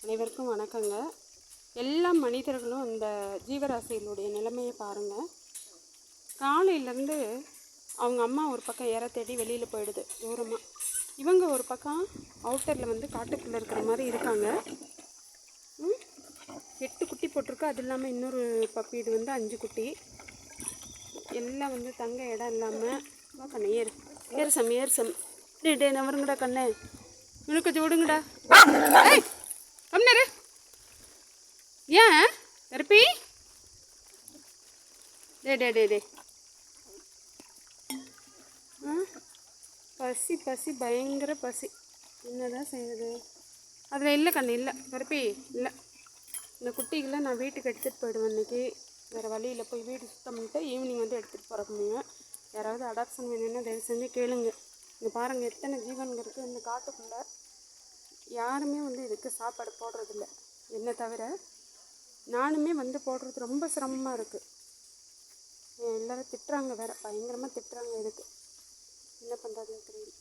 அனைவருக்கும் வணக்கங்க. எல்லா மனிதர்களும் இந்த ஜீவராசிகளுடைய நிலைமையை பாருங்கள் காலையிலேருந்து அவங்க அம்மா ஒரு பக்கம் ஏற தேடி வெளியில் போயிடுது தூரமாக இவங்க ஒரு பக்கம் அவுட்டரில் வந்து காட்டுக்குள்ளே இருக்கிற மாதிரி இருக்காங்க. ம்? எட்டு குட்டி போட்டிருக்கு. அது இல்லாமல் இன்னொரு பப்பி இது வந்து அஞ்சு குட்டி. எல்லாம் வந்து தங்க இடம் இல்லாமல் கண்ணு ஏறு. ஏறு சம் ஏறு சம். டே டே நவருங்கடா கண்ணு. இன்னும் கொஞ்சம் விடுங்கடா. கம்னரு ஏன் கருப்பி டே டே டே டே ஆ? பசி பசி பயங்கர பசி. என்னதான் செய்யுது அதில் இல்லை கண்ணு இல்லை. கருப்பி இல்லை. இந்த குட்டிகளை நான் வீட்டுக்கு எடுத்துகிட்டு போயிடுவேன் இன்றைக்கி வேறு வழியில் போய் வீடு சுத்தம் பண்ணிட்டு ஈவினிங் வந்து எடுத்துகிட்டு போகிற முடியும் யாராவது அடாப்ஷன் வேணும்னா தயவு செஞ்சு கேளுங்க. இங்கே பாருங்கள் எத்தனை ஜீவன்கள் இருக்குது இந்த காட்டுக்குள்ளே. யாருமே வந்து இதுக்கு சாப்பாடு போடுறதில்ல. என்னை தவிர நானுமே வந்து போடுறது ரொம்ப சிரமமாக இருக்குது எல்லோரும் திட்டுறாங்க வேறு பயங்கரமாக திட்டுறாங்க இதுக்கு. என்ன பண்ணுறதுன்னு தெரியல.